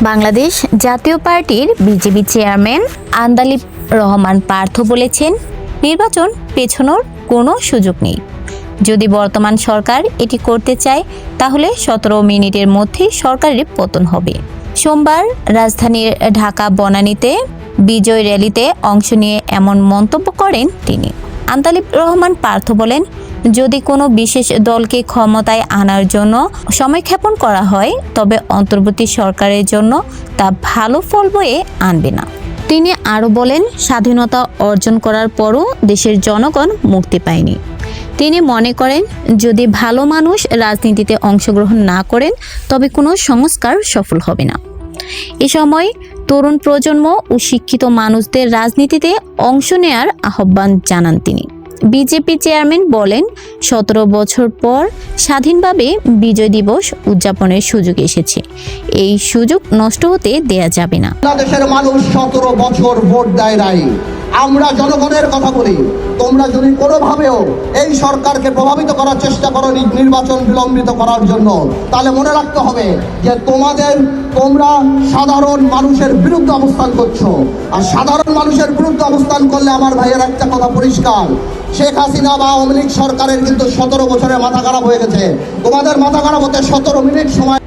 বাংলাদেশ জাতীয় পার্টির BJP chairman Andalib Rahman Partha বলেছেন, নির্বাচন পেছনোর কোনো সুযোগ নেই। যদি বর্তমান সরকার এটি করতে চায়, তাহলে সতেরো মিনিটের মধ্যে সরকারের পতন হবে। সোমবার রাজধানীর ঢাকা বনানীতে বিজয় র্যালিতে অংশ নিয়ে এমন মন্তব্য করেন তিনি। আন্তালিব রহমান পার্থ বলেন যদি কোনো বিশেষ দলকে ক্ষমতায় আনার জন্য সময়ক্ষেপণ করা হয়, তবে অন্তর্বর্তী সরকারের জন্য তা ভালো ফল বয়ে আনবে না। তিনি আরও বলেন, স্বাধীনতা অর্জন করার পরও দেশের জনগণ মুক্তি পায়নি। তিনি মনে করেন, যদি ভালো মানুষ রাজনীতিতে অংশগ্রহণ না করেন, তবে কোনো সংস্কার সফল হবে না। এ সময় তরুণ প্রজন্ম ও শিক্ষিত মানুষদের রাজনীতিতে অংশ নেয়ার আহ্বান জানান তিনি। বিজেপি চেয়ারম্যান বলেন, সতেরো বছর পর স্বাধীনভাবে বিজয় দিবস উদযাপনের সুযোগ এসেছে। এই সুযোগ নষ্ট হতে দেয়া যাবে না। বাংলাদেশের মানুষ সতেরো বছর ভোট দেয় নাই। আমরা জনগণের কথা বলি। তোমরা যদি কোনোভাবেও এই সরকারকে প্রভাবিত করার চেষ্টা করো নির্বাচন বিলম্বিত করার জন্য, তাহলে মনে রাখতে হবে যে তোমাদের, তোমরা সাধারণ মানুষের বিরুদ্ধে অবস্থান করছ। আর সাধারণ মানুষের বিরুদ্ধে অবস্থান করলে আমার ভাইয়ের একটা কথা পরিষ্কার। শেখ হাসিনা বা আওয়ামী লীগ সরকারের কিন্তু সতেরো বছরের মাথা খারাপ হয়ে গেছে। তোমাদের মাথা খারাপ হতে সতেরো মিনিট সময়